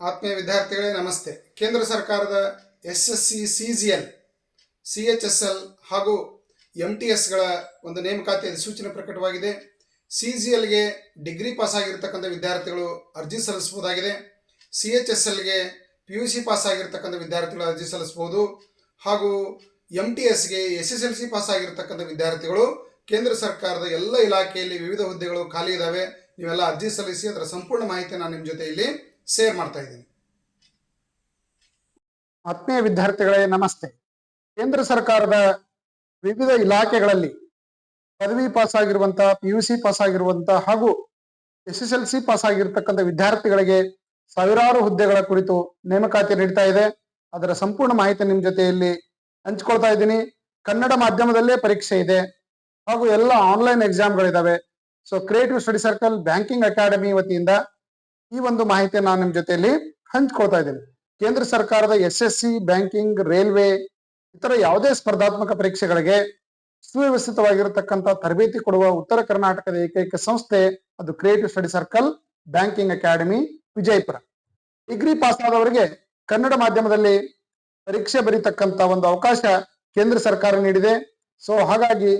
ಆತ್ಮೀಯ ವಿದ್ಯಾರ್ಥಿಗಳೇ, ನಮಸ್ತೆ. ಕೇಂದ್ರ ಸರ್ಕಾರದ S S C C G L, C H S L ಹಾಗೂ ಎಂ ಟಿ ಎಸ್ಗಳ ಒಂದು ನೇಮಕಾತಿ ಅಧಿಸೂಚನೆ ಪ್ರಕಟವಾಗಿದೆ. ಸಿ ಜಿ ಎಲ್ಗೆ ಡಿಗ್ರಿ ಪಾಸ್ ಆಗಿರ್ತಕ್ಕಂಥ ವಿದ್ಯಾರ್ಥಿಗಳು ಅರ್ಜಿ ಸಲ್ಲಿಸಬಹುದಾಗಿದೆ. ಸಿ ಎಚ್ ಎಸ್ ಎಲ್ಗೆ ಪಿ ಯು ಸಿ ಪಾಸ್ ಆಗಿರ್ತಕ್ಕಂಥ ವಿದ್ಯಾರ್ಥಿಗಳು ಅರ್ಜಿ ಸಲ್ಲಿಸಬಹುದು. ಹಾಗೂ ಎಂ ಟಿ ಎಸ್ಗೆ S S L C pass ಆಗಿರ್ತಕ್ಕಂಥ ವಿದ್ಯಾರ್ಥಿಗಳು ಕೇಂದ್ರ ಸರ್ಕಾರದ ಎಲ್ಲ ಇಲಾಖೆಯಲ್ಲಿ ವಿವಿಧ ಹುದ್ದೆಗಳು ಖಾಲಿ ಇದ್ದಾವೆ. ನೀವೆಲ್ಲ ಅರ್ಜಿ ಸಲ್ಲಿಸಿ ಅದರ ಸಂಪೂರ್ಣ ಮಾಹಿತಿ ನಾನು ನಿಮ್ಮ ಜೊತೆ ಇಲ್ಲಿ ಶೇರ್ ಮಾಡ್ತಾ ಇದ್ದೀನಿ. ಆತ್ಮೀಯ ವಿದ್ಯಾರ್ಥಿಗಳೇ, ನಮಸ್ತೆ. ಕೇಂದ್ರ ಸರ್ಕಾರದ ವಿವಿಧ ಇಲಾಖೆಗಳಲ್ಲಿ ಪದವಿ ಪಾಸ್ ಆಗಿರುವಂತಹ ಪಿ ಯು ಸಿ ಪಾಸ್ ಆಗಿರುವಂತಹ ಹಾಗೂ S S L C pass ಆಗಿರ್ತಕ್ಕಂಥ ವಿದ್ಯಾರ್ಥಿಗಳಿಗೆ ಸಾವಿರಾರು ಹುದ್ದೆಗಳ ಕುರಿತು ನೇಮಕಾತಿ ನೀಡ್ತಾ ಇದೆ. ಅದರ ಸಂಪೂರ್ಣ ಮಾಹಿತಿ ನಿಮ್ಮ ಜೊತೆಯಲ್ಲಿ ಹಂಚ್ಕೊಳ್ತಾ ಇದ್ದೀನಿ. ಕನ್ನಡ ಮಾಧ್ಯಮದಲ್ಲೇ ಪರೀಕ್ಷೆ ಇದೆ ಹಾಗೂ ಎಲ್ಲ online ಎಕ್ಸಾಮ್ಗಳಿದಾವೆ so creative study circle banking academy ವತಿಯಿಂದ ಈ ಒಂದು ಮಾಹಿತಿ ನಾನು ನಿಮ್ ಜೊತೆಯಲ್ಲಿ ಹಂಚ್ಕೊಳ್ತಾ ಇದ್ದೀನಿ. ಕೇಂದ್ರ ಸರ್ಕಾರದ S S C banking railway ಇತರ ಯಾವುದೇ ಸ್ಪರ್ಧಾತ್ಮಕ ಪರೀಕ್ಷೆಗಳಿಗೆ ಸುವ್ಯವಸ್ಥಿತವಾಗಿರತಕ್ಕಂತ ತರಬೇತಿ ಕೊಡುವ ಉತ್ತರ ಕರ್ನಾಟಕದ ಏಕೈಕ ಸಂಸ್ಥೆ ಅದು creative study circle banking academy Vijayapura. Degree pass ಆದವರಿಗೆ Kannada ಮಾಧ್ಯಮದಲ್ಲಿ ಪರೀಕ್ಷೆ ಬರೀತಕ್ಕಂತ ಒಂದು ಅವಕಾಶ ಕೇಂದ್ರ ಸರ್ಕಾರ ನೀಡಿದೆ. ಸೊ ಹಾಗಾಗಿ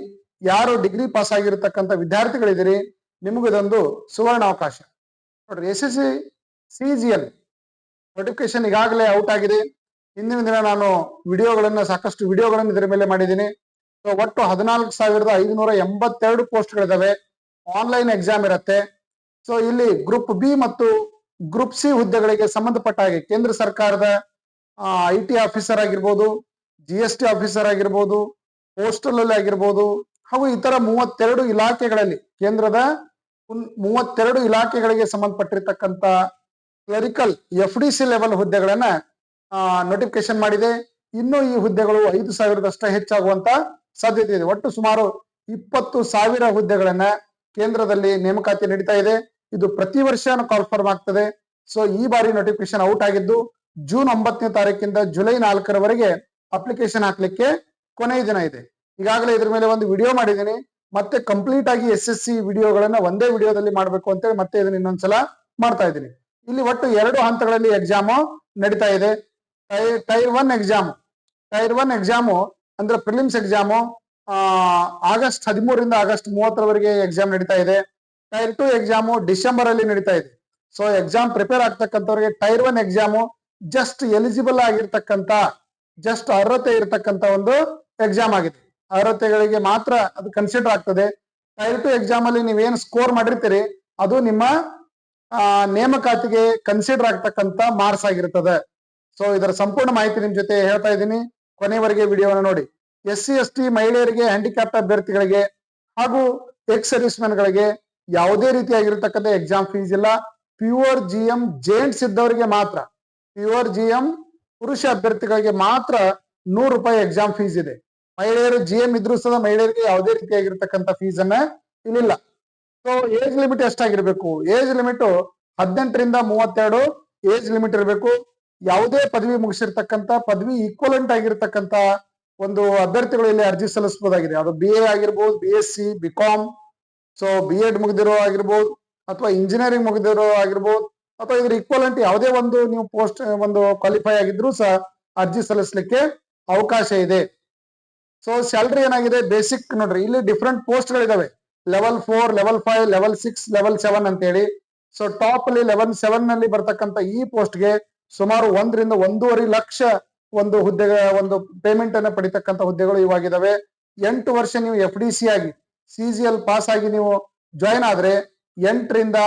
ಯಾರು ಡಿಗ್ರಿ ಪಾಸ್ ಆಗಿರತಕ್ಕಂತ ವಿದ್ಯಾರ್ಥಿಗಳಿದ್ದೀರಿ ನಿಮಗೂ ಇದೊಂದು ಸುವರ್ಣ ಅವಕಾಶ ನೋಡ್ರಿ S S C G L notification ಈಗಾಗಲೇ ಔಟ್ ಆಗಿದೆ. ಹಿಂದಿನ ದಿನ ನಾನು ವಿಡಿಯೋಗಳನ್ನ ಸಾಕಷ್ಟು ವಿಡಿಯೋಗಳನ್ನು ಇದರ ಮೇಲೆ ಮಾಡಿದ್ದೀನಿ. ಸೊ ಒಟ್ಟು ಹದಿನಾಲ್ಕು ಸಾವಿರದ ಐದುನೂರ ಎಂಬತ್ತೆರಡು ಪೋಸ್ಟ್ಗಳಿದ್ದಾವೆ ಆನ್ಲೈನ್ ಎಕ್ಸಾಮ್ ಇರುತ್ತೆ. ಸೊ ಇಲ್ಲಿ ಗ್ರೂಪ್ ಬಿ ಮತ್ತು ಗ್ರೂಪ್ ಸಿ ಹುದ್ದೆಗಳಿಗೆ ಸಂಬಂಧಪಟ್ಟ ಹಾಗೆ ಕೇಂದ್ರ ಸರ್ಕಾರದ ಐ ಟಿ ಆಫೀಸರ್ ಆಗಿರ್ಬೋದು ಜಿ ಎಸ್ ಟಿ ಆಫೀಸರ್ ಆಗಿರ್ಬೋದು ಪೋಸ್ಟಲ್ ಅಲ್ಲಿ ಆಗಿರ್ಬೋದು ಹಾಗೂ ಇತರ ಮೂವತ್ತೆರಡು ಇಲಾಖೆಗಳಲ್ಲಿ ಕೇಂದ್ರದ ಮೂವತ್ತೆರಡು ಇಲಾಖೆಗಳಿಗೆ ಸಂಬಂಧಪಟ್ಟಿರ್ತಕ್ಕಂತ clerical F D C level ಹುದ್ದೆಗಳನ್ನ notification ಮಾಡಿದೆ. ಇನ್ನು ಈ ಹುದ್ದೆಗಳು ಐದು ಸಾವಿರದಷ್ಟು ಹೆಚ್ಚಾಗುವಂತ ಸಾಧ್ಯತೆ ಇದೆ. ಒಟ್ಟು ಸುಮಾರು ಇಪ್ಪತ್ತು ಸಾವಿರ ಹುದ್ದೆಗಳನ್ನ ಕೇಂದ್ರದಲ್ಲಿ ನೇಮಕಾತಿ ನಡೀತಾ ಇದೆ. ಇದು ಪ್ರತಿ ವರ್ಷ ಕಾಲ್ಫರ್ಮ್ ಆಗ್ತದೆ. ಸೊ ಈ ಬಾರಿ ನೋಟಿಫಿಕೇಶನ್ ಔಟ್ ಆಗಿದ್ದು, ಜೂನ್ ಒಂಬತ್ತನೇ ತಾರೀಕಿಂದ ಜುಲೈ ನಾಲ್ಕರವರೆಗೆ ಅಪ್ಲಿಕೇಶನ್ ಹಾಕ್ಲಿಕ್ಕೆ ಕೊನೆಯ ದಿನ ಇದೆ. ಈಗಾಗಲೇ ಇದ್ರ ಮೇಲೆ ಒಂದು ವಿಡಿಯೋ ಮಾಡಿದ್ದೀನಿ. ಮತ್ತೆ ಕಂಪ್ಲೀಟ್ ಆಗಿ ಎಸ್ ಎಸ್ ಸಿ ವಿಡಿಯೋಗಳನ್ನ ಒಂದೇ ವಿಡಿಯೋದಲ್ಲಿ ಮಾಡಬೇಕು ಅಂತೇಳಿ ಮತ್ತೆ ಇದನ್ನ ಇನ್ನೊಂದ್ಸಲ ಮಾಡ್ತಾ ಇದ್ದೀನಿ. ಇಲ್ಲಿ ಒಟ್ಟು ಎರಡು ಹಂತಗಳಲ್ಲಿ ಎಕ್ಸಾಮು ನಡೀತಾ ಇದೆ. Tier one exam tier one exam ಅಂದ್ರೆ ಪ್ರಿಲಿಮ್ಸ್ ಎಕ್ಸಾಮು ಆಗಸ್ಟ್ ಹದಿಮೂರಿಂದ ಆಗಸ್ಟ್ ಮೂವತ್ತರವರೆಗೆ ಎಕ್ಸಾಮ್ ನಡೀತಾ ಇದೆ. ಟೈರ್ ಟು ಎಕ್ಸಾಮು ಡಿಸೆಂಬರ್ ಅಲ್ಲಿ ನಡೀತಾ ಇದೆ. So exam prepare ಆಗ್ತಕ್ಕಂಥವ್ರಿಗೆ tier one exam just eligible ಆಗಿರ್ತಕ್ಕಂತ just ಅರ್ಹತೆ ಇರತಕ್ಕಂತ ಒಂದು ಎಕ್ಸಾಮ್ ಆಗಿದೆ. ಅರ್ಹತೆಗಳಿಗೆ ಮಾತ್ರ ಅದು ಕನ್ಸಿಡರ್ ಆಗ್ತದೆ. ಟೈರ್ ಟು ಎಕ್ಸಾಮ್ ಅಲ್ಲಿ ನೀವೇನ್ ಸ್ಕೋರ್ ಮಾಡಿರ್ತೀರಿ, ಅದು ನಿಮ್ಮ ನೇಮಕಾತಿಗೆ ಕನ್ಸಿಡರ್ ಆಗ್ತಕ್ಕಂತ ಮಾರ್ಕ್ಸ್ ಆಗಿರ್ತದೆ. ಸೊ ಇದರ ಸಂಪೂರ್ಣ ಮಾಹಿತಿ ನಿಮ್ ಜೊತೆ ಹೇಳ್ತಾ ಇದ್ದೀನಿ. ಕೊನೆವರೆಗೆ ವಿಡಿಯೋನ ನೋಡಿ. ಎಸ್ ಸಿ ಎಸ್ ಟಿ ಮಹಿಳೆಯರಿಗೆ ಹ್ಯಾಂಡಿಕ್ಯಾಪ್ಟ್ ಅಭ್ಯರ್ಥಿಗಳಿಗೆ ಹಾಗೂ ಎಕ್ಸ್ ಸರ್ವಿಸ್ ಗಳಿಗೆ ಯಾವುದೇ ರೀತಿಯಾಗಿರ್ತಕ್ಕಂಥ ಎಕ್ಸಾಮ್ ಫೀಸ್ ಇಲ್ಲ. ಪ್ಯೂರ್ ಜಿ ಎಂ ಜೇಂಟ್ಸ್ ಇದ್ದವರಿಗೆ ಮಾತ್ರ ಪ್ಯೂರ್ ಜಿ ಎಂ ಪುರುಷ ಅಭ್ಯರ್ಥಿಗಳಿಗೆ ಮಾತ್ರ ನೂರು ರೂಪಾಯಿ ಎಕ್ಸಾಮ್ ಫೀಸ್ ಇದೆ. ಮಹಿಳೆಯರು ಜಿ ಎಂ ಇದ್ರೂ ಸಹ ಮಹಿಳೆಯರಿಗೆ ಯಾವುದೇ ರೀತಿಯಾಗಿರ್ತಕ್ಕಂಥ ಫೀಸ್ ಅನ್ನ ಇಲ್ಲಿಲ್ಲ. ಸೊ ಏಜ್ ಲಿಮಿಟ್ ಎಷ್ಟಾಗಿರ್ಬೇಕು? ಏಜ್ ಲಿಮಿಟ್ ಹದಿನೆಂಟರಿಂದ ಮೂವತ್ತೆರಡು ಏಜ್ ಲಿಮಿಟ್ ಇರಬೇಕು. ಯಾವುದೇ ಪದವಿ ಮುಗಿಸಿರ್ತಕ್ಕಂಥ, ಪದವಿ ಈಕ್ವಲೆಂಟ್ ಆಗಿರ್ತಕ್ಕಂಥ ಒಂದು ಅಭ್ಯರ್ಥಿಗಳು ಇಲ್ಲಿ ಅರ್ಜಿ ಸಲ್ಲಿಸಬಹುದಾಗಿದೆ. ಅದು ಬಿ ಎ ಆಗಿರ್ಬೋದು B S C B com so B Ed ಮುಗಿದಿರೋ ಆಗಿರ್ಬೋದು, ಅಥವಾ ಇಂಜಿನಿಯರಿಂಗ್ ಮುಗಿದಿರೋ ಆಗಿರ್ಬೋದು, ಅಥವಾ ಇದ್ರ ಈಕ್ವಲೆಂಟ್ ಯಾವುದೇ ಒಂದು ನೀವು ಪೋಸ್ಟ್ ಒಂದು ಕ್ವಾಲಿಫೈ ಆಗಿದ್ರು ಸಹ ಅರ್ಜಿ ಸಲ್ಲಿಸಲಿಕ್ಕೆ ಅವಕಾಶ ಇದೆ. ಸೊ ಸ್ಯಾಲ್ರಿ ಏನಾಗಿದೆ? ಬೇಸಿಕ್ ನೋಡ್ರಿ, ಇಲ್ಲಿ ಡಿಫ್ರೆಂಟ್ ಪೋಸ್ಟ್ ಗಳಿದಾವೆ. Level four level five level six level seven ಅಂತೇಳಿ. ಸೊ ಟಾಪ್ ಅಲ್ಲಿ ಲೆವೆಲ್ ಸೆವೆನ್ನಲ್ಲಿ ಬರ್ತಕ್ಕಂತ ಈ ಪೋಸ್ಟ್ಗೆ ಸುಮಾರು ಒಂದರಿಂದ ಒಂದೂವರೆ ಲಕ್ಷ ಒಂದು ಹುದ್ದೆ, ಒಂದು ಪೇಮೆಂಟ್ ಅನ್ನ ಪಡಿತಕ್ಕಂತ ಹುದ್ದೆಗಳು ಇವಾಗಿದಾವೆ. ಎಂಟು ವರ್ಷ ನೀವು ಎಫ್ ಡಿ ಸಿ ಆಗಿ ಸಿ ಜಿ ಎಲ್ ಪಾಸ್ ಆಗಿ ನೀವು ಜಾಯಿನ್ ಆದ್ರೆ, ಎಂಟರಿಂದ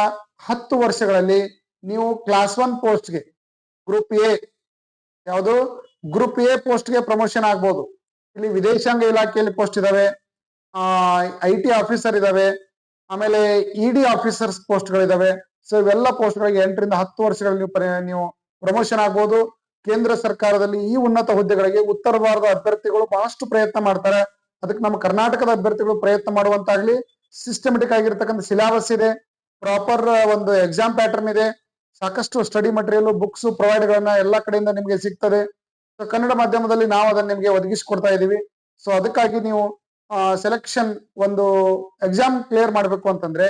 ಹತ್ತು ವರ್ಷಗಳಲ್ಲಿ ನೀವು ಕ್ಲಾಸ್ ಒನ್ ಪೋಸ್ಟ್ಗೆ ಗ್ರೂಪ್ ಎ ಯಾವುದು? ಗ್ರೂಪ್ ಎ ಪೋಸ್ಟ್ಗೆ ಪ್ರಮೋಷನ್ ಆಗ್ಬೋದು. ಇಲ್ಲಿ ವಿದೇಶಾಂಗ ಇಲಾಖೆಯಲ್ಲಿ ಪೋಸ್ಟ್ ಇದಾವೆ. ಐ ಟಿ ಆಫೀಸರ್ ಇದಾವೆ. ಆಮೇಲೆ ಇ ಡಿ ಆಫೀಸರ್ಸ್ ಪೋಸ್ಟ್ಗಳಿದಾವೆ ಸೊ ಇವೆಲ್ಲ ಪೋಸ್ಟ್ಗಳಿಗೆ ಎಂಟರಿಂದ ಹತ್ತು ವರ್ಷಗಳಲ್ಲಿ ನೀವು ಪರಿ- ನೀವು ಪ್ರಮೋಷನ್ ಆಗ್ಬೋದು. ಕೇಂದ್ರ ಸರ್ಕಾರದಲ್ಲಿ ಈ ಉನ್ನತ ಹುದ್ದೆಗಳಿಗೆ ಉತ್ತರ ಭಾರತದ ಅಭ್ಯರ್ಥಿಗಳು ಬಹಳಷ್ಟು ಪ್ರಯತ್ನ ಮಾಡ್ತಾರೆ. ಅದಕ್ಕೆ ನಮ್ಮ ಕರ್ನಾಟಕದ ಅಭ್ಯರ್ಥಿಗಳು ಪ್ರಯತ್ನ ಮಾಡುವಂತಾಗ್ಲಿ ಸಿಸ್ಟಮೆಟಿಕ್ ಆಗಿರ್ತಕ್ಕಂಥ ಸಿಲಾಬಸ್ ಇದೆ. ಪ್ರಾಪರ್ ಒಂದು ಎಕ್ಸಾಮ್ ಪ್ಯಾಟರ್ನ್ ಇದೆ. ಸಾಕಷ್ಟು ಸ್ಟಡಿ ಮಟೀರಿಯಲ್ ಬುಕ್ಸ್ ಪ್ರೊವೈಡ್ ಗಳನ್ನ ಎಲ್ಲಾ ಕಡೆಯಿಂದ ನಿಮಗೆ ಸಿಗ್ತದೆ. ಕನ್ನಡ ಮಾಧ್ಯಮದಲ್ಲಿ ನಾವು ಅದನ್ನ ನಿಮಗೆ ಒದಗಿಸಿಕೊಡ್ತಾ ಇದೀವಿ. ಸೊ ಅದಕ್ಕಾಗಿ ನೀವು ಸೆಲೆಕ್ಷನ್ ಒಂದು ಎಕ್ಸಾಮ್ ಕ್ಲಿಯರ್ ಮಾಡಬೇಕು ಅಂತಂದ್ರೆ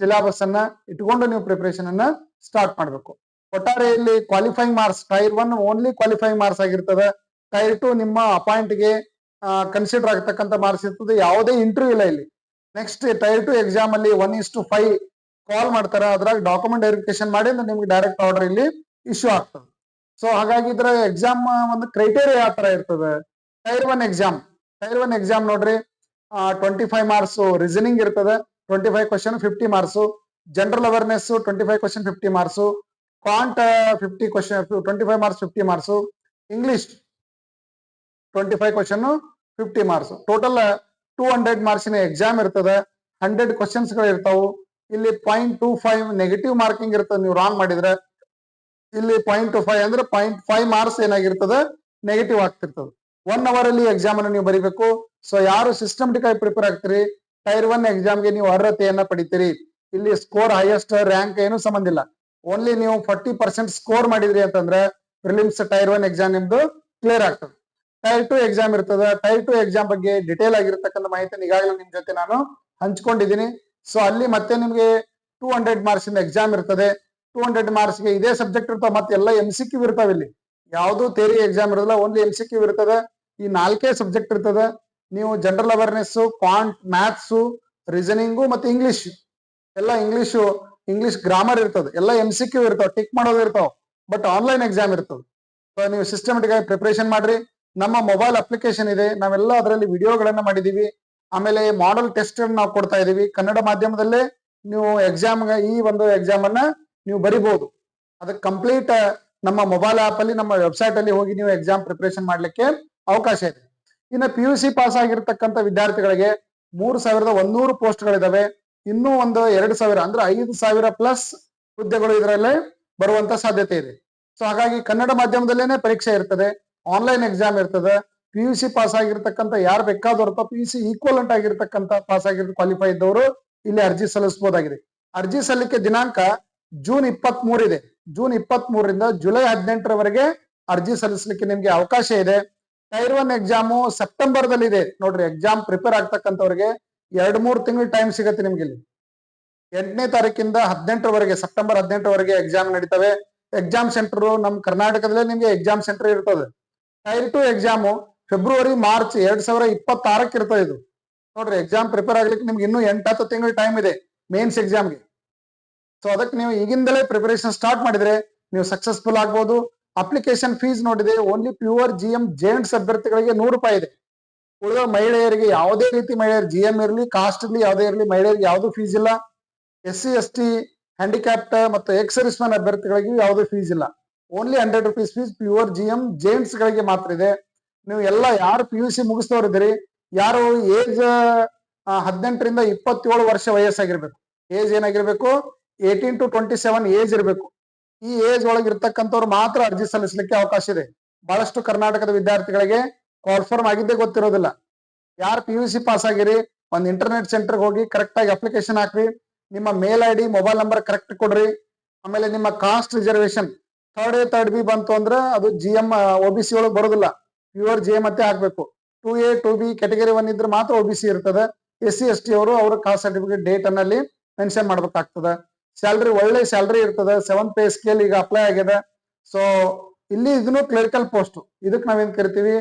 ಸಿಲೆಬಸ್ ಅನ್ನ ಇಟ್ಕೊಂಡು ನೀವು ಪ್ರಿಪರೇಷನ್ ಅನ್ನ ಸ್ಟಾರ್ಟ್ ಮಾಡಬೇಕು. ಒಟ್ಟಾರೆಯಲ್ಲಿ qualifying marks tier one only qualifying marks ಆಗಿರ್ತದೆ. ಟೈರ್ ಟು ನಿಮ್ಮ ಅಪಾಯಿಂಟ್ಗೆ ಕನ್ಸಿಡರ್ ಆಗ್ತಕ್ಕಂಥ ಮಾರ್ಕ್ಸ್ ಇರ್ತದೆ. ಯಾವುದೇ ಇಂಟರ್ವ್ಯೂ ಇಲ್ಲ ಇಲ್ಲಿ. ನೆಕ್ಸ್ಟ್ ಟೈರ್ ಟು ಎಕ್ಸಾಮ್ ಅಲ್ಲಿ one is to five call ಮಾಡ್ತಾರೆ. ಅದ್ರಾಗ ಡಾಕ್ಯುಮೆಂಟ್ ವೆರಿಫಿಕೇಶನ್ ಮಾಡಿ ನಿಮ್ಗೆ ಡೈರೆಕ್ಟ್ ಆರ್ಡರ್ ಇಲ್ಲಿ ಇಶ್ಯೂ ಆಗ್ತದೆ. ಸೊ ಹಾಗಾಗಿ ಇದ್ರ ಎಕ್ಸಾಮ್ ಒಂದು ಕ್ರೈಟೇರಿಯಾ ಯಾವ ತರ ಇರ್ತದೆ? Tier one exam tier one exam ನೋಡ್ರಿ ಟ್ವೆಂಟಿ ಫೈವ್ ಮಾರ್ಕ್ಸ್ ರೀಸನಿಂಗ್ ಇರ್ತದೆ. Twenty five question fifty marks general awareness twenty five question fifty marks quant fifty question twenty five marks fifty marks English twenty five question fifty marks total two hundred ಮಾರ್ಕ್ಸಿನ exam ಇರ್ತದೆ. Hundred ಕ್ವಶನ್ಸ್ಗಳು ಇರ್ತಾವು. ಇಲ್ಲಿ point two five negative marking ಇರ್ತದೆ. ನೀವು wrong ಮಾಡಿದ್ರೆ ಇಲ್ಲಿ point five ಅಂದ್ರೆ point five marks ಏನಾಗಿರ್ತದೆ? ನೆಗೆಟಿವ್ ಆಗ್ತಿರ್ತದೆ. ಒನ್ ಅವರ್ ಅಲ್ಲಿ ಎಕ್ಸಾಮ್ ಅನ್ನು ನೀವು ಬರೀಬೇಕು. ಸೊ ಯಾರು ಸಿಸ್ಟಮ್ಟಿಕ್ ಆಗಿ ಪ್ರಿಪೇರ್ ಆಗ್ತೀರಿ? ಟೈರ್ ಒನ್ ಎಕ್ಸಾಮ್ಗೆ ನೀವು ಅರ್ಹತೆಯನ್ನ ಪಡಿತೀರಿ. ಇಲ್ಲಿ ಸ್ಕೋರ್ ಹೈಯೆಸ್ಟ್ ರ್ಯಾಂಕ್ ಏನು ಸಂಬಂಧ ಇಲ್ಲ. ಓನ್ಲಿ ನೀವು ಫಾರ್ಟಿ ಪರ್ಸೆಂಟ್ ಸ್ಕೋರ್ ಮಾಡಿದ್ರಿ ಅಂತಂದ್ರೆ ಪ್ರಿಲಿಮ್ಸ್ ಟೈರ್ ಒನ್ ಎಕ್ಸಾಮ್ ನಿಮ್ದು ಕ್ಲಿಯರ್ ಆಗ್ತದೆ. ಟೈರ್ ಟು ಎಕ್ಸಾಮ್ ಇರ್ತದೆ. ಟೈರ್ ಟು ಎಕ್ಸಾಮ್ ಬಗ್ಗೆ ಡಿಟೇಲ್ ಆಗಿರ್ತಕ್ಕಂಥ ಮಾಹಿತಿ ಈಗಾಗಲೇ ನಿಮ್ ಜೊತೆ ನಾನು ಹಂಚ್ಕೊಂಡಿದ್ದೀನಿ. ಸೊ ಅಲ್ಲಿ ಮತ್ತೆ ನಿಮ್ಗೆ ಟೂ ಹಂಡ್ರೆಡ್ ಮಾರ್ಕ್ಸ್ ಇಂದ ಎಕ್ಸಾಮ್ ಇರ್ತದೆ. ಟೂ ಹಂಡ್ರೆಡ್ ಮಾರ್ಕ್ಸ್ಗೆ ಇದೇ ಸಬ್ಜೆಕ್ಟ್ ಇರ್ತಾವ, ಮತ್ತೆ ಎಲ್ಲ ಎಂ ಸಿ ಕ್ಯೂ ಇರ್ತಾವ ಇಲ್ಲಿ. ಯಾವುದು ಥೇರಿ ಎಕ್ಸಾಮ್ ಇರೋದಿಲ್ಲ ಓನ್ಲಿ ಎಂ ಸಿ ಕ್ಯೂ ಇರ್ತದೆ. ಈ ನಾಲ್ಕೇ ಸಬ್ಜೆಕ್ಟ್ ಇರ್ತದೆ. ನೀವು general awareness quant maths reasoning ಮತ್ತೆ ಇಂಗ್ಲಿಷ್ ಎಲ್ಲ ಇಂಗ್ಲಿಷು ಇಂಗ್ಲಿಷ್ ಗ್ರಾಮರ್ ಇರ್ತದೆ. ಎಲ್ಲ ಎಂ ಸಿ ಕ್ಯೂ ಇರ್ತಾವ ಟಿಕ್ ಮಾಡೋದು ಇರ್ತಾವ ಬಟ್ ಆನ್ಲೈನ್ ಎಕ್ಸಾಮ್ ಇರ್ತದೆ. ನೀವು ಸಿಸ್ಟಮೆಟಿಕ್ ಆಗಿ ಪ್ರಿಪರೇಷನ್ ಮಾಡ್ರಿ. ನಮ್ಮ ಮೊಬೈಲ್ ಅಪ್ಲಿಕೇಶನ್ ಇದೆ. ನಾವೆಲ್ಲ ಅದರಲ್ಲಿ ವಿಡಿಯೋಗಳನ್ನ ಮಾಡಿದೀವಿ. ಆಮೇಲೆ ಮಾಡಲ್ ಟೆಸ್ಟ್ ನಾವು ಕೊಡ್ತಾ ಇದೀವಿ. ಕನ್ನಡ ಮಾಧ್ಯಮದಲ್ಲೇ ನೀವು ಎಕ್ಸಾಮ್ ಈ ಒಂದು ಎಕ್ಸಾಮ್ ಅನ್ನ ನೀವು ಬರಿಬಹುದು ಅದಕ್ಕೆ ಕಂಪ್ಲೀಟ್ ನಮ್ಮ ಮೊಬೈಲ್ ಆಪ್ ಅಲ್ಲಿ, ನಮ್ಮ ವೆಬ್ಸೈಟ್ ಅಲ್ಲಿ ಹೋಗಿ ನೀವು ಎಕ್ಸಾಮ್ ಪ್ರಿಪರೇಷನ್ ಮಾಡ್ಲಿಕ್ಕೆ ಅವಕಾಶ ಇದೆ. ಇನ್ನು ಪಿ ಯು ಸಿ ಪಾಸ್ ಆಗಿರತಕ್ಕಂಥ ವಿದ್ಯಾರ್ಥಿಗಳಿಗೆ ಮೂರು ಸಾವಿರದ ಒಂದೂರು ಪೋಸ್ಟ್ ಗಳಿದಾವೆ. ಇನ್ನೂ ಒಂದು ಎರಡು ಸಾವಿರ, ಅಂದ್ರೆ ಐದು ಸಾವಿರ ಪ್ಲಸ್ ಹುದ್ದೆಗಳು ಇದರಲ್ಲೇ ಬರುವಂತ ಸಾಧ್ಯತೆ ಇದೆ. ಸೊ ಹಾಗಾಗಿ ಕನ್ನಡ ಮಾಧ್ಯಮದಲ್ಲೇನೆ ಪರೀಕ್ಷೆ ಇರ್ತದೆ ಆನ್ಲೈನ್ ಎಕ್ಸಾಮ್ ಇರ್ತದೆ. ಪಿ ಯು ಸಿ ಪಾಸ್ ಆಗಿರ್ತಕ್ಕಂಥ ಯಾರು ಬೇಕಾದವರು ಪಿ ಯು ಸಿ ಈಕ್ವಲೆಂಟ್ ಆಗಿರ್ತಕ್ಕಂಥ ಪಾಸ್ ಆಗಿರೋ ಕ್ವಾಲಿಫೈ ಇದ್ದವರು ಇಲ್ಲಿ ಅರ್ಜಿ ಸಲ್ಲಿಸಬಹುದಾಗಿದೆ. ಅರ್ಜಿ ಸಲ್ಲಿಕೆ ದಿನಾಂಕ ಜೂನ್ ಇಪ್ಪತ್ತ್ ಇದೆ. ಜೂನ್ ಇಪ್ಪತ್ತ್ ಮೂರರಿಂದ ಜುಲೈ ಹದಿನೆಂಟರವರೆಗೆ ಅರ್ಜಿ ಸಲ್ಲಿಸಲಿಕ್ಕೆ ನಿಮ್ಗೆ ಅವಕಾಶ ಇದೆ. ಟೈರ್ ಒನ್ ಎಕ್ಸಾಮು ಸೆಪ್ಟೆಂಬರ್ ದಲ್ಲಿ ಇದೆ ನೋಡ್ರಿ, ಎಕ್ಸಾಮ್ ಪ್ರಿಪೇರ್ ಆಗ್ತಕ್ಕಂಥವ್ರಿಗೆ ಎರಡ್ ಮೂರ್ ತಿಂಗಳು ಟೈಮ್ ಸಿಗುತ್ತೆ ನಿಮ್ಗೆ ಇಲ್ಲಿ. ಎಂಟನೇ ತಾರೀಕಿಂದ ಹದಿನೆಂಟರವರೆಗೆ, ಸೆಪ್ಟೆಂಬರ್ ಹದಿನೆಂಟರವರೆಗೆ ಎಕ್ಸಾಮ್ ನಡೀತವೆ. ಎಕ್ಸಾಮ್ ಸೆಂಟರ್ ನಮ್ ಕರ್ನಾಟಕದಲ್ಲೇ ನಿಮ್ಗೆ ಎಕ್ಸಾಮ್ ಸೆಂಟರ್ ಇರ್ತದೆ. Tier two exam February, March ಎರಡ್ ಸಾವಿರ ಇಪ್ಪತ್ತಾರಕ್ಕೆ ಇರ್ತದೆ ಇದು. ನೋಡ್ರಿ, ಎಕ್ಸಾಮ್ ಪ್ರಿಪೇರ್ ಆಗ್ಲಿಕ್ಕೆ ನಿಮ್ಗೆ ಇನ್ನೂ ಎಂಟು ಹತ್ತು ತಿಂಗಳು ಟೈಮ್ ಇದೆ ಮೇನ್ಸ್ ಎಕ್ಸಾಮ್ಗೆ. ಸೊ ಅದಕ್ಕೆ ನೀವು ಈಗಿಂದಲೇ ಪ್ರಿಪರೇಷನ್ ಸ್ಟಾರ್ಟ್ ಮಾಡಿದ್ರೆ ನೀವು ಸಕ್ಸಸ್ಫುಲ್ ಆಗ್ಬೋದು. ಅಪ್ಲಿಕೇಶನ್ ಫೀಸ್ ನೋಡಿದೆ only pure G M gents ಅಭ್ಯರ್ಥಿಗಳಿಗೆ ನೂರು ರೂಪಾಯಿ ಇದೆ. ಉಳಿದ ಮಹಿಳೆಯರಿಗೆ ಯಾವುದೇ ರೀತಿ ಮಹಿಳೆಯರು ಜಿ ಎಂ ಇರಲಿ ಕಾಸ್ಟ್ ಇರಲಿ, ಯಾವುದೇ ಇರಲಿ ಮಹಿಳೆಯರಿಗೆ ಯಾವುದು ಫೀಸ್ ಇಲ್ಲ. S C S T handicapped ಮತ್ತು ಎಕ್ಸ್ ಮ್ಯಾನ್ ಅಭ್ಯರ್ಥಿಗಳಿಗೆ ಯಾವುದೇ ಫೀಸ್ ಇಲ್ಲ. Only hundred rupees fees pure G M gents ಗಳಿಗೆ ಮಾತ್ರ ಇದೆ. ನೀವು ಎಲ್ಲ ಯಾರು ಪಿ ಯು ಸಿ ಮುಗಿಸ್ತವ್ರಿದ್ದೀರಿ ಯಾರು ಏಜ್ ಹದಿನೆಂಟರಿಂದ ಇಪ್ಪತ್ತೇಳು ವರ್ಷ ವಯಸ್ಸಾಗಿರ್ಬೇಕು. ಏಜ್ ಏನಾಗಿರ್ಬೇಕು? Eighteen to twenty seven age ಇರಬೇಕು. ಈ ಏಜ್ ಒಳಗೆ ಇರ್ತಕ್ಕಂಥವ್ರು ಮಾತ್ರ ಅರ್ಜಿ ಸಲ್ಲಿಸಲಿಕ್ಕೆ ಅವಕಾಶ ಇದೆ. ಬಹಳಷ್ಟು ಕರ್ನಾಟಕದ ವಿದ್ಯಾರ್ಥಿಗಳಿಗೆ ಕಾಲ್ಫರ್ಮ್ ಆಗಿದ್ದೇ ಗೊತ್ತಿರೋದಿಲ್ಲ. ಯಾರು ಪಿ ಯು ಸಿ ಪಾಸ್ ಆಗಿರಿ, ಒಂದು ಇಂಟರ್ನೆಟ್ ಸೆಂಟರ್ಗೆ ಹೋಗಿ ಕರೆಕ್ಟ್ ಆಗಿ ಅಪ್ಲಿಕೇಶನ್ ಹಾಕ್ರಿ, ನಿಮ್ಮ mail I D mobile number correct ಕೊಡ್ರಿ. ಆಮೇಲೆ ನಿಮ್ಮ caste reservation third A third B ಬಂತು ಅಂದ್ರೆ ಅದು G M O B C ಒಳಗೆ ಬರೋದಿಲ್ಲ. ಪ್ಯೂರ್ ಜಿ ಎಂ ಮತ್ತೆ ಹಾಕ್ಬೇಕು. Two A to B category one ಇದ್ರೆ ಮಾತ್ರ ಒ ಬಿ ಸಿ ಇರ್ತದೆ. ಎಸ್ ಸಿ ಎಸ್ ಟಿ ಅವರು ಅವ್ರ ಕಾಸ್ಟ್ ಸರ್ಟಿಫಿಕೇಟ್ ಡೇಟ್ ಅನ್ನಲ್ಲಿ ಮೆನ್ಷನ್ ಮಾಡ್ಬೇಕಾಗ್ತದೆ. ಸ್ಯಾಲ್ರಿ ಒಳ್ಳೆ ಸ್ಯಾಲ್ರಿ ಇರ್ತದೆ. ಸೆವೆನ್ ಪೇ ಸ್ಕೇಲ್ ಈಗ ಅಪ್ಲೈ ಆಗಿದೆ. ಸೊ ಇಲ್ಲಿ ಇದನ್ನು ಕ್ಲರಿಕಲ್ ಪೋಸ್ಟ್ ಇದಕ್ಕೆ ನಾವೇನ್ ಕರಿತೀವಿ?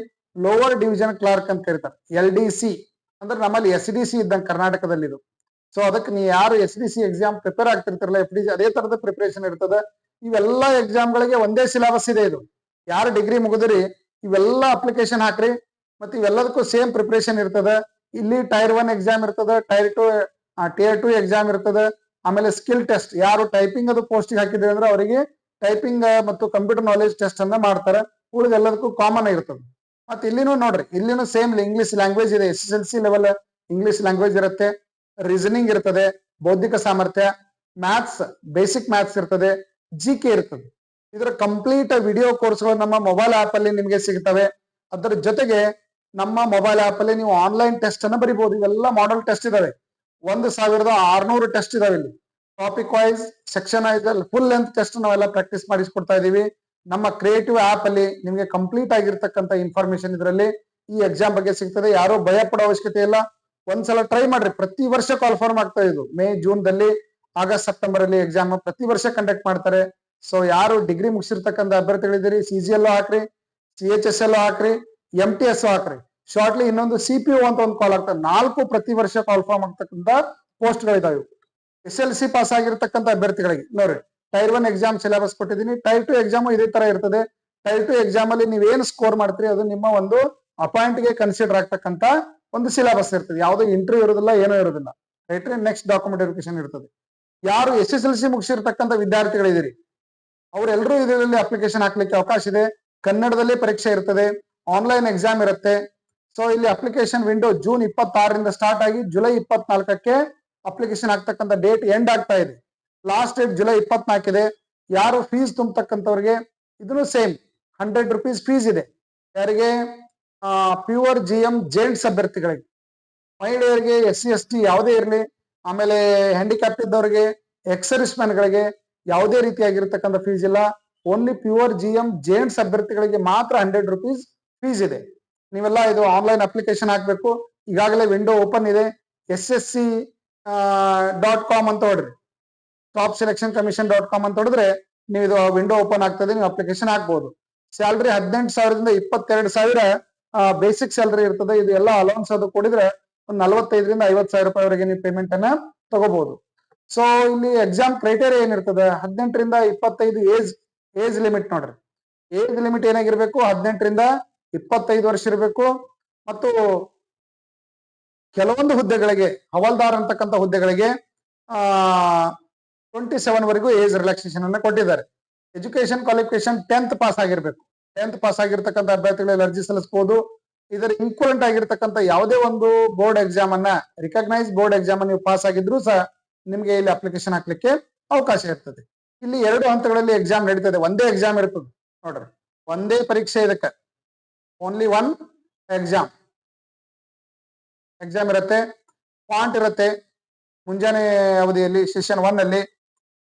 ಲೋವರ್ ಡಿವಿಷನ್ ಕ್ಲಾರ್ಕ್ ಅಂತ ಕರೀತಾರೆ. ಎಲ್ ಡಿ ಸಿ ಅಂದ್ರೆ ನಮ್ಮಲ್ಲಿ ಎಸ್ ಡಿ ಸಿ ಇದ್ದಂಗೆ ಕರ್ನಾಟಕದಲ್ಲಿ ಇದು. ಸೊ ಅದಕ್ಕೆ ನೀವು ಯಾರು S D C exam prepare ಆಗ್ತಿರ್ತಾರಲ್ಲ F D C ಅದೇ ತರದ ಪ್ರಿಪರೇಷನ್ ಇರ್ತದೆ. ಇವೆಲ್ಲ ಎಕ್ಸಾಮ್ಗಳಿಗೆ ಒಂದೇ ಸಿಲೆಬಸ್ ಇದೆ ಇದು. ಯಾರು ಡಿಗ್ರಿ ಮುಗಿದ್ರಿ, ಇವೆಲ್ಲ ಅಪ್ಲಿಕೇಶನ್ ಹಾಕ್ರಿ. ಮತ್ತೆ ಇವೆಲ್ಲದಕ್ಕೂ ಸೇಮ್ ಪ್ರಿಪರೇಷನ್ ಇರ್ತದೆ. ಇಲ್ಲಿ ಟೈರ್ ಒನ್ ಎಕ್ಸಾಮ್ ಇರ್ತದೆ tier two tier two exam ಇರ್ತದೆ. ಆಮೇಲೆ ಸ್ಕಿಲ್ ಟೆಸ್ಟ್ ಯಾರು ಟೈಪಿಂಗ್ ಅದು ಪೋಸ್ಟಿಗೆ ಹಾಕಿದ್ರೆ ಅಂದ್ರೆ ಅವರಿಗೆ ಟೈಪಿಂಗ್ ಮತ್ತು ಕಂಪ್ಯೂಟರ್ ನಾಲೆಜ್ ಟೆಸ್ಟ್ ಅನ್ನ ಮಾಡ್ತಾರೆ. ಉಳಿದ ಎಲ್ಲದಕ್ಕೂ ಕಾಮನ್ ಇರ್ತದೆ. ಮತ್ತೆ ಇಲ್ಲಿನೂ ನೋಡ್ರಿ, ಇಲ್ಲಿನೂ ಸೇಮ್ ಇಂಗ್ಲಿಷ್ ಲ್ಯಾಂಗ್ವೇಜ್ ಇದೆ. S S L C level English language ಇರುತ್ತೆ. ರೀಸನಿಂಗ್ ಇರ್ತದೆ, ಬೌದ್ಧಿಕ ಸಾಮರ್ಥ್ಯ ಮ್ಯಾಥ್ಸ್ ಬೇಸಿಕ್ ಮ್ಯಾಥ್ಸ್ ಇರ್ತದೆ ಜಿ ಕೆ ಇರ್ತದೆ. ಇದರ ಕಂಪ್ಲೀಟ್ ವಿಡಿಯೋ ಕೋರ್ಸ್ಗಳು ನಮ್ಮ ಮೊಬೈಲ್ ಆಪ್ ಅಲ್ಲಿ ನಿಮಗೆ ಸಿಗ್ತವೆ. ಅದರ ಜೊತೆಗೆ ನಮ್ಮ ಮೊಬೈಲ್ ಆಪ್ ಅಲ್ಲಿ ನೀವು ಆನ್ಲೈನ್ ಟೆಸ್ಟ್ ಅನ್ನ ಬರಿಬಹುದು ಇವೆಲ್ಲ ಮಾಡಲ್ ಟೆಸ್ಟ್ ಇದಾವೆ. ಒಂದು ಸಾವಿರದ ಆರ್ನೂರು ಟೆಸ್ಟ್ ಇದಾವೆ ಇಲ್ಲಿ. Topic wise section wise full length test ನಾವೆಲ್ಲ ಪ್ರಾಕ್ಟೀಸ್ ಮಾಡಿಸ್ಕೊಡ್ತಾ ಇದೀವಿ. ನಮ್ಮ ಕ್ರಿಯೇಟಿವ್ ಆಪ್ ಅಲ್ಲಿ ನಿಮಗೆ ಕಂಪ್ಲೀಟ್ ಆಗಿರ್ತಕ್ಕಂಥ ಇನ್ಫಾರ್ಮೇಶನ್ ಇದರಲ್ಲಿ ಈ ಎಕ್ಸಾಮ್ ಬಗ್ಗೆ ಸಿಗ್ತದೆ. ಯಾರು ಭಯ ಪಡೋ ಅವಶ್ಯಕತೆ ಇಲ್ಲ. ಒಂದ್ಸಲ ಟ್ರೈ ಮಾಡ್ರಿ. ಪ್ರತಿ ವರ್ಷ ಕಾಲ್ಫಾರ್ಮ್ ಆಗ್ತಾ ಇದು ಮೇ ಜೂನ್ ದಲ್ಲಿ ಆಗಸ್ಟ್ ಸೆಪ್ಟೆಂಬರ್ ಅಲ್ಲಿ ಎಕ್ಸಾಮ್ ಪ್ರತಿ ವರ್ಷ ಕಂಡಕ್ಟ್ ಮಾಡ್ತಾರೆ. ಸೊ ಯಾರು ಡಿಗ್ರಿ ಮುಗಿಸಿರ್ತಕ್ಕಂಥ ಅಭ್ಯರ್ಥಿಗಳಿದ್ದೀರಿ ಸಿ ಜಿ ಎಲ್ ಹಾಕ್ರಿ ಸಿ ಎಚ್ ಎಸ್ ಎಲ್ ಹಾಕ್ರಿ ಎಂ ಟಿ ಎಸ್ ಹಾಕ್ರಿ. ಶಾರ್ಟ್ಲಿ ಇನ್ನೊಂದು ಸಿ ಪಿ ಯು ಅಂತ ಒಂದು ಕಾಲ್ ಆಗ್ತದೆ ನಾಲ್ಕು ಪ್ರತಿ ವರ್ಷ ಕಾಲ್ ಫಾರ್ಮ್ ಆಗ್ತಕ್ಕಂಥ ಪೋಸ್ಟ್ಗಳಿದಾವೆ ಎಸ್ ಎಲ್ ಸಿ ಪಾಸ್ ಆಗಿರ್ತಕ್ಕಂಥ ಅಭ್ಯರ್ಥಿಗಳಿಗೆ. ನೋಡ್ರಿ ಟೈರ್ ಒನ್ ಎಕ್ಸಾಮ್ ಸಿಲೆಬಸ್ ಕೊಟ್ಟಿದ್ದೀನಿ. ಟೈರ್ ಟು ಎಕ್ಸಾಮ್ ಇದೇ ತರ ಇರ್ತದೆ. ಟೈರ್ ಟು ಎಕ್ಸಾಮ್ ಅಲ್ಲಿ ನೀವೇನು ಸ್ಕೋರ್ ಮಾಡ್ತೀರಿ, ಅದು ನಿಮ್ಮ ಒಂದು ಅಪಾಯಿಂಟ್ಗೆ ಕನ್ಸಿಡರ್ ಆಗ್ತಕ್ಕಂತ ಒಂದು ಸಿಲೆಬಸ್ ಇರ್ತದೆ. ಯಾವುದೋ ಇಂಟರ್ವ್ಯೂ ಇರೋದಿಲ್ಲ, ಏನೋ ಇರೋದಿಲ್ಲ. ರೈಟ್ರಿ ನೆಕ್ಸ್ಟ್ ಡಾಕ್ಯುಮೆಂಟ್ ವೆರಿಫಿಕೇಶನ್ ಇರ್ತದೆ. ಯಾರು ಎಸ್ ಎಸ್ ಎಲ್ ಸಿ ಮುಗಿಸಿರ್ತಕ್ಕಂಥ ವಿದ್ಯಾರ್ಥಿಗಳಿದ್ದೀರಿ? ಅವರೆಲ್ಲರೂ ಇದರಲ್ಲಿ ಅಪ್ಲಿಕೇಶನ್ ಹಾಕ್ಲಿಕ್ಕೆ ಅವಕಾಶ ಇದೆ. ಕನ್ನಡದಲ್ಲಿ ಪರೀಕ್ಷೆ ಇರ್ತದೆ. ಆನ್ಲೈನ್ ಎಕ್ಸಾಮ್ ಇರುತ್ತೆ. ಸೊ ಇಲ್ಲಿ ಅಪ್ಲಿಕೇಶನ್ ವಿಂಡೋ ಜೂನ್ ಇಪ್ಪತ್ತಾರರಿಂದ ಸ್ಟಾರ್ಟ್ ಆಗಿ ಜುಲೈ ಇಪ್ಪತ್ನಾಲ್ಕಕ್ಕೆ ಅಪ್ಲಿಕೇಶನ್ ಆಗ್ತಕ್ಕಂಥ ಡೇಟ್ ಎಂಡ್ ಆಗ್ತಾ ಇದೆ. ಲಾಸ್ಟ್ ಡೇಟ್ ಜುಲೈ ಇಪ್ಪತ್ನಾಲ್ಕಿದೆ. ಯಾರು ಫೀಸ್ ತುಂಬತಕ್ಕಂಥವ್ರಿಗೆ ಇದನ್ನು ಸೇಮ್ ಹಂಡ್ರೆಡ್ ರುಪೀಸ್ ಫೀಸ್ ಇದೆ. ಯಾರಿಗೆ? ಪ್ಯೂರ್ ಜಿ ಎಂ ಜೆಂಟ್ಸ್ ಅಭ್ಯರ್ಥಿಗಳಿಗೆ. ಮಹಿಳೆಯರಿಗೆ ಎಸ್ ಸಿ ಎಸ್ ಟಿ ಯಾವುದೇ ಇರಲಿ, ಆಮೇಲೆ ಹ್ಯಾಂಡಿಕ್ಯಾಪ್ ಇದ್ದವರಿಗೆ ಎಕ್ಸರ್ವಿಸ್ ಗಳಿಗೆ ಯಾವುದೇ ರೀತಿಯಾಗಿರ್ತಕ್ಕಂಥ ಫೀಸ್ ಇಲ್ಲ. Only pure G M gents ಅಭ್ಯರ್ಥಿಗಳಿಗೆ ಮಾತ್ರ ಹಂಡ್ರೆಡ್ ರುಪೀಸ್ ಫೀಸ್ ಇದೆ. ನೀವೆಲ್ಲ ಇದು ಆನ್ಲೈನ್ ಅಪ್ಲಿಕೇಶನ್ ಹಾಕ್ಬೇಕು. ಈಗಾಗಲೇ ವಿಂಡೋ ಓಪನ್ ಇದೆ. S S C dot com ಅಂತ ಹೊಡ್ರಿ. Top selection commission dot com ಅಂತ ಹೊಡೆದ್ರೆ ನೀವು ಇದು ವಿಂಡೋ ಓಪನ್ ಆಗ್ತದೆ, ನೀವು ಅಪ್ಲಿಕೇಶನ್ ಹಾಕ್ಬೋದು. ಸ್ಯಾಲ್ರಿ ಹದಿನೆಂಟು ಸಾವಿರದಿಂದ ಇಪ್ಪತ್ತೆರಡು ಸಾವಿರ ಬೇಸಿಕ್ ಸ್ಯಾಲ್ರಿ ಇರ್ತದೆ. ಇದು ಎಲ್ಲ ಅಲೌನ್ಸ್ ಅದು ಕೊಡಿದ್ರೆ ಒಂದು ನಲವತ್ತೈದರಿಂದ ಐವತ್ತು ಸಾವಿರ ರೂಪಾಯಿವರೆಗೆ ನೀವು ಪೇಮೆಂಟ್ ಅನ್ನ ತಗೋಬಹುದು ಸೊ ಇಲ್ಲಿ ಎಕ್ಸಾಮ್ ಕ್ರೈಟೇರಿಯಾ ಏನಿರ್ತದೆ? ಹದಿನೆಂಟರಿಂದ ಇಪ್ಪತ್ತೈದು ಏಜ್ ಏಜ್ ಲಿಮಿಟ್ ನೋಡ್ರಿ. ಏಜ್ ಲಿಮಿಟ್ ಏನಾಗಿರ್ಬೇಕು? ಹದಿನೆಂಟರಿಂದ ಇಪ್ಪತ್ತೈದು ವರ್ಷ ಇರಬೇಕು ಮತ್ತು ಕೆಲವೊಂದು ಹುದ್ದೆಗಳಿಗೆ, ಹವಾಲ್ದಾರ್ ಅಂತಕ್ಕಂಥ ಹುದ್ದೆಗಳಿಗೆ, ಆ ಟ್ವೆಂಟಿ ಸೆವೆನ್ ವರೆಗೂ ಏಜ್ ರಿಲ್ಯಾಕ್ಸೇಷನ್ ಅನ್ನ ಕೊಟ್ಟಿದ್ದಾರೆ. ಎಜುಕೇಶನ್ ಕ್ವಾಲಿಫಿಕೇಶನ್ ಟೆಂತ್ ಪಾಸ್ ಆಗಿರ್ಬೇಕು. ಟೆಂತ್ ಪಾಸ್ ಆಗಿರ್ತಕ್ಕಂಥ ಅಭ್ಯರ್ಥಿಗಳಲ್ಲಿ ಅರ್ಜಿ ಸಲ್ಲಿಸಬಹುದು ಇದರ ಈಕ್ವಲೆಂಟ್ ಆಗಿರ್ತಕ್ಕಂಥ ಯಾವುದೇ ಒಂದು ಬೋರ್ಡ್ ಎಕ್ಸಾಮ್ ಅನ್ನ ರಿಕಗ್ನೈಸ್ ಬೋರ್ಡ್ ಎಕ್ಸಾಮ್ ನೀವು ಪಾಸ್ ಆಗಿದ್ರು ಸಹ ನಿಮ್ಗೆ ಇಲ್ಲಿ ಅಪ್ಲಿಕೇಶನ್ ಹಾಕ್ಲಿಕ್ಕೆ ಅವಕಾಶ ಇರ್ತದೆ. ಇಲ್ಲಿ ಎರಡು ಹಂತಗಳಲ್ಲಿ ಎಕ್ಸಾಮ್ ನಡೀತದೆ. ಒಂದೇ ಎಕ್ಸಾಮ್ ಇರ್ತದೆ. ನೋಡ್ರಿ. ಒಂದೇ ಪರೀಕ್ಷೆ ಇದಕ್ಕೆ. ಓನ್ಲಿ ಒನ್ ಎಕ್ಸಾಮ್ ಎಕ್ಸಾಮ್ ಇರುತ್ತೆ ಪಾಯಿಂಟ್ ಇರುತ್ತೆ, ಮುಂಜಾನೆ ಅವಧಿಯಲ್ಲಿ ಸೆಷನ್ ಒನ್ ಅಲ್ಲಿ.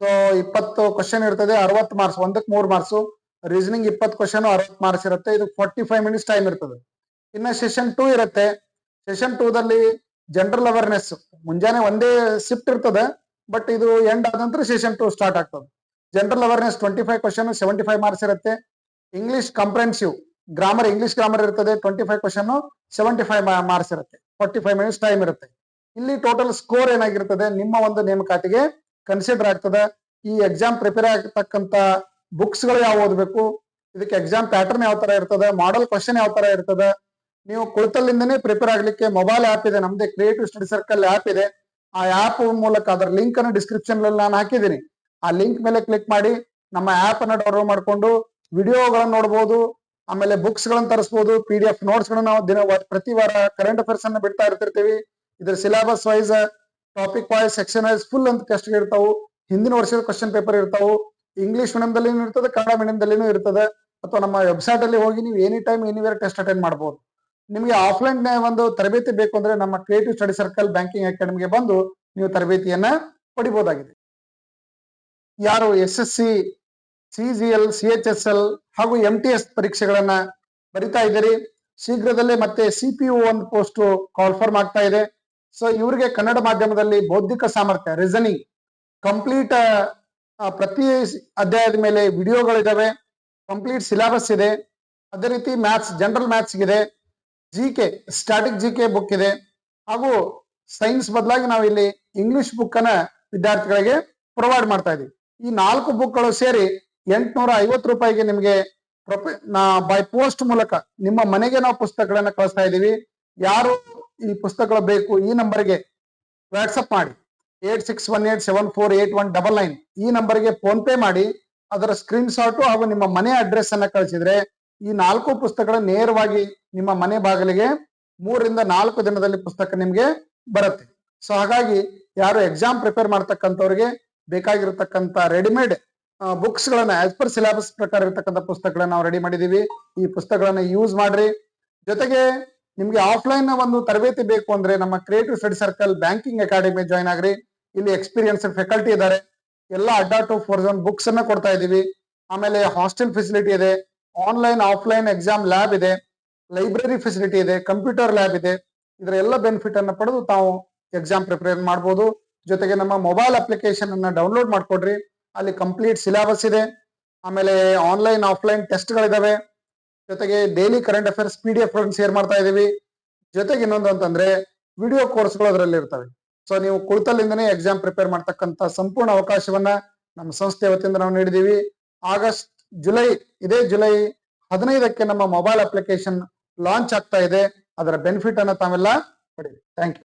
ಸೊ ಇಪ್ಪತ್ತು ಕ್ವಶನ್ ಇರ್ತದೆ, ಅರವತ್ತು ಮಾರ್ಕ್ಸ್ ಒಂದಕ್ಕೆ ಮೂರು ಮಾರ್ಕ್ಸ್ ರೀಸನಿಂಗ್ ಇಪ್ಪತ್ತು ಕ್ವಶನ್ ಅರವತ್ತು ಮಾರ್ಕ್ಸ್ ಇರುತ್ತೆ, ಇದು ಫೋರ್ಟಿ ಫೈವ್ ಮಿನಿಟ್ಸ್ ಟೈಮ್ ಇರ್ತದೆ. ಇನ್ನು ಸೆಷನ್ ಟೂ ಇರುತ್ತೆ. ಸೆಷನ್ ಟೂ ದಲ್ಲಿ ಜನರಲ್ ಅವೇರ್ನೆಸ್ ಮುಂಜಾನೆ ಒಂದೇ ಶಿಫ್ಟ್ ಇರ್ತದೆ ಬಟ್ ಇದು ಎಂಡ್ ಆದ ನಂತರ ಸೆಷನ್ ಟೂ ಸ್ಟಾರ್ಟ್ ಆಗ್ತದೆ. General awareness twenty five question seventy five marks ಇರುತ್ತೆ. English comprehensive grammar English grammar ಇರ್ತದೆ twenty five question seventy five marks ಇರುತ್ತೆ ಫೋರ್ಟಿ ಫೈವ್ ಮಿನಿಟ್ಸ್ ಟೈಮ್ ಇರುತ್ತೆ. ಇಲ್ಲಿ ಟೋಟಲ್ ಸ್ಕೋರ್ ಏನಾಗಿರ್ತದೆ, ನಿಮ್ಮ ಒಂದು ನೇಮಕಾತಿಗೆ ಕನ್ಸಿಡರ್ ಆಗ್ತದೆ. ಈ ಎಕ್ಸಾಮ್ ಪ್ರಿಪೇರ್ ಆಗತಕ್ಕಂತ ಬುಕ್ಸ್ಗಳು ಯಾವ ಓದಬೇಕು, ಇದಕ್ಕೆ ಎಕ್ಸಾಮ್ ಪ್ಯಾಟರ್ನ್ ಯಾವ ತರ ಇರ್ತದೆ ಮಾಡಲ್ ಕ್ವಶನ್ ಯಾವ ತರ ಇರ್ತದೆ, ನೀವು ಕುಳಿತಲ್ಲಿಂದನೇ ಪ್ರಿಪೇರ್ ಆಗ್ಲಿಕ್ಕೆ ಮೊಬೈಲ್ ಆಪ್ ಇದೆ, ನಮ್ದೇ ಕ್ರಿಯೇಟಿವ್ ಸ್ಟಡಿ ಸರ್ಕಲ್ ಆಪ್ ಇದೆ. ಆ ಆಪ್ ಮೂಲಕ ಅದರ ಲಿಂಕ್ ಅನ್ನು ಡಿಸ್ಕ್ರಿಪ್ಷನ್ ನಾನು ಹಾಕಿದ್ದೀನಿ. ಆ ಲಿಂಕ್ ಮೇಲೆ ಕ್ಲಿಕ್ ಮಾಡಿ, ನಮ್ಮ ಆಪ್ ಅನ್ನ ಡೌನ್ಲೋಡ್ ಮಾಡಿಕೊಂಡು ವಿಡಿಯೋಗಳನ್ನು ನೋಡಬಹುದು ಆಮೇಲೆ ಬುಕ್ಸ್ ಗಳನ್ನ ತರಿಸಬಹುದು ಪಿ ಡಿ ಎಫ್ ನೋಟ್ಸ್ ಗಳನ್ನ ನಾವು ದಿನ ಪ್ರತಿ ವಾರ ಕರೆಂಟ್ ಅಫೇರ್ಸ್ ಅನ್ನ ಬಿಡ್ತಾ ಇರ್ತಿರ್ತೀವಿ. ಇದ್ರ syllabus wise topic wise section wise full ಅಂತ ಟೆಸ್ಟ್ ಇರ್ತಾವು. ಹಿಂದಿನ ವರ್ಷದ ಕ್ವಶನ್ ಪೇಪರ್ ಇರ್ತಾವು. ಇಂಗ್ಲಿಷ್ ಮೀಡಿಯಂದಲ್ಲಿನೂ ಇರ್ತದೆ, ಕನ್ನಡ ಮೀಡಿಯಂದಲ್ಲಿನೂ ಇರ್ತದೆ. ಅಥವಾ ನಮ್ಮ ವೆಬ್ಸೈಟ್ ಅಲ್ಲಿ ಹೋಗಿ ನೀವು any time anywhere test attend ಮಾಡಬಹುದು ನಿಮಗೆ ಆಫ್ಲೈನ್ ಒಂದು ತರಬೇತಿ ಬೇಕು ಅಂದ್ರೆ ನಮ್ಮ ಕ್ರಿಯೇಟಿವ್ ಸ್ಟಡಿ ಸರ್ಕಲ್ ಬ್ಯಾಂಕಿಂಗ್ ಅಕಾಡೆಮಿಗೆ ಬಂದು ನೀವು ತರಬೇತಿಯನ್ನ ಪಡಿಬಹುದಾಗಿದೆ ಯಾರು S S C C L C H S L ಹಾಗೂ ಎಂ ಟಿ ಎಸ್ ಪರೀಕ್ಷೆಗಳನ್ನ ಬರಿತಾ ಇದ್ದೀರಿ. ಶೀಘ್ರದಲ್ಲೇ ಮತ್ತೆ ಸಿ ಪಿ ಓ ಒಂದು ಪೋಸ್ಟ್ ಕಾಲ್ಫರ್ಮ್ ಆಗ್ತಾ ಇದೆ. ಸೊ ಇವರಿಗೆ ಕನ್ನಡ ಮಾಧ್ಯಮದಲ್ಲಿ ಬೌದ್ಧಿಕ ಸಾಮರ್ಥ್ಯ ರೀಸನಿಂಗ್ ಕಂಪ್ಲೀಟ್ ಪ್ರತಿ ಅಧ್ಯಾಯದ ಮೇಲೆ ವಿಡಿಯೋಗಳಿದ್ದಾವೆ ಕಂಪ್ಲೀಟ್ ಸಿಲೆಬಸ್ ಇದೆ. ಅದೇ ರೀತಿ ಮ್ಯಾಥ್ಸ್ ಜನರಲ್ ಮ್ಯಾಥ್ಸ್ ಇದೆ. G K static G K book ಇದೆ. ಹಾಗೂ ಸೈನ್ಸ್ ಬದಲಾಗಿ ನಾವು ಇಲ್ಲಿ ಇಂಗ್ಲಿಷ್ ಬುಕ್ ಅನ್ನ ವಿದ್ಯಾರ್ಥಿಗಳಿಗೆ ಪ್ರೊವೈಡ್ ಮಾಡ್ತಾ ಇದೀವಿ. ಈ ನಾಲ್ಕು ಬುಕ್ಗಳು ಸೇರಿ ಎಂಟ್ನೂರ ಐವತ್ತು ರೂಪಾಯಿಗೆ ನಿಮಗೆ ಬೈ ಪೋಸ್ಟ್ ಮೂಲಕ ನಿಮ್ಮ ಮನೆಗೆ ನಾವು ಪುಸ್ತಕಗಳನ್ನ ಕಳಿಸ್ತಾ ಇದ್ದೀವಿ. ಯಾರು ಈ ಪುಸ್ತಕಗಳು ಬೇಕು ಈ ನಂಬರ್ಗೆ ವಾಟ್ಸಪ್ ಮಾಡಿ. Eight six one eight seven four eight one double nine ಈ ನಂಬರ್ಗೆ ಫೋನ್ ಪೇ ಮಾಡಿ. ಅದರ ಸ್ಕ್ರೀನ್ ಶಾಟು ಹಾಗೂ ನಿಮ್ಮ ಮನೆ ಅಡ್ರೆಸ್ ಅನ್ನ ಕಳಿಸಿದ್ರೆ ಈ ನಾಲ್ಕು ಪುಸ್ತಕಗಳ ನೇರವಾಗಿ ನಿಮ್ಮ ಮನೆ ಬಾಗಿಲಿಗೆ ಮೂರರಿಂದ ನಾಲ್ಕು ದಿನದಲ್ಲಿ ಪುಸ್ತಕ ನಿಮಗೆ ಬರುತ್ತೆ. ಸೊ ಹಾಗಾಗಿ ಯಾರು ಎಕ್ಸಾಮ್ ಪ್ರಿಪೇರ್ ಮಾಡ್ತಕ್ಕಂಥವ್ರಿಗೆ ಬೇಕಾಗಿರತಕ್ಕಂಥ ರೆಡಿಮೇಡ್ ಬುಕ್ಸ್ ಗಳನ್ನ ಆಸ್ ಪರ್ ಸಿಲೆಬಸ್ ಪ್ರಕಾರ ಇರತಕ್ಕಂಥ ಪುಸ್ತಕಗಳನ್ನ ನಾವು ರೆಡಿ ಮಾಡಿದೀವಿ. ಈ ಪುಸ್ತಕಗಳನ್ನ ಯೂಸ್ ಮಾಡ್ರಿ. ಜೊತೆಗೆ ನಿಮ್ಗೆ ಆಫ್ಲೈನ್ ಒಂದು ತರಬೇತಿ ಬೇಕು ಅಂದ್ರೆ ನಮ್ಮ creative study circle banking academy join ಆಗ್ರಿ. ಇಲ್ಲಿ ಎಕ್ಸ್ಪೀರಿಯನ್ಸ್ ಫೆಕಲ್ಟಿ ಇದ್ದಾರೆ ಎಲ್ಲ ಅಡ್ಡಾ ಟು ಫೋರ್ ಜನ್ ಬುಕ್ಸ್ ಅನ್ನ ಕೊಡ್ತಾ ಇದೀವಿ ಆಮೇಲೆ ಹಾಸ್ಟೆಲ್ ಫೆಸಿಲಿಟಿ ಇದೆ. ಆನ್ಲೈನ್ ಆಫ್ಲೈನ್ ಎಕ್ಸಾಮ್ ಲ್ಯಾಬ್ ಇದೆ. ಲೈಬ್ರರಿ ಫೆಸಿಲಿಟಿ ಇದೆ. ಕಂಪ್ಯೂಟರ್ ಲ್ಯಾಬ್ ಇದೆ. ಇದರ ಎಲ್ಲ ಬೆನಿಫಿಟ್ ಅನ್ನ ಪಡೆದು ತಾವು ಎಕ್ಸಾಮ್ ಪ್ರಿಪೇರ್ ಮಾಡಬಹುದು ಜೊತೆಗೆ ನಮ್ಮ ಮೊಬೈಲ್ ಅಪ್ಲಿಕೇಶನ್ ಅನ್ನ ಡೌನ್ಲೋಡ್ ಮಾಡ್ಕೊಡ್ರಿ. ಅಲ್ಲಿ ಕಂಪ್ಲೀಟ್ ಸಿಲೆಬಸ್ ಇದೆ. ಆಮೇಲೆ ಆನ್ಲೈನ್ ಆಫ್ಲೈನ್ ಟೆಸ್ಟ್ಗಳಿದಾವೆ ಜೊತೆಗೆ daily current affairs P D F share ಮಾಡ್ತಾ ಇದೀವಿ ಜೊತೆಗೆ ಇನ್ನೊಂದು ಅಂತಂದ್ರೆ ವಿಡಿಯೋ ಕೋರ್ಸ್ಗಳು ಅದರಲ್ಲಿ ಇರ್ತವೆ. ಸೊ ನೀವು ಕುಳಿತಲ್ಲಿಂದನೇ ಎಕ್ಸಾಮ್ ಪ್ರಿಪೇರ್ ಮಾಡ್ತಕ್ಕಂಥ ಸಂಪೂರ್ಣ ಅವಕಾಶವನ್ನ ನಮ್ಮ ಸಂಸ್ಥೆ ವತಿಯಿಂದ ನಾವು ನೀಡಿದೀವಿ ಆಗಸ್ಟ್ ಜುಲೈ ಇದೇ ಜುಲೈ ಹದಿನೈದಕ್ಕೆ ನಮ್ಮ ಮೊಬೈಲ್ ಅಪ್ಲಿಕೇಶನ್ ಲಾಂಚ್ ಆಗ್ತಾ ಇದೆ. ಅದರ ಬೆನಿಫಿಟ್ ಅನ್ನ ತಾವೆಲ್ಲ ಪಡೀರಿ ಥ್ಯಾಂಕ್ ಯು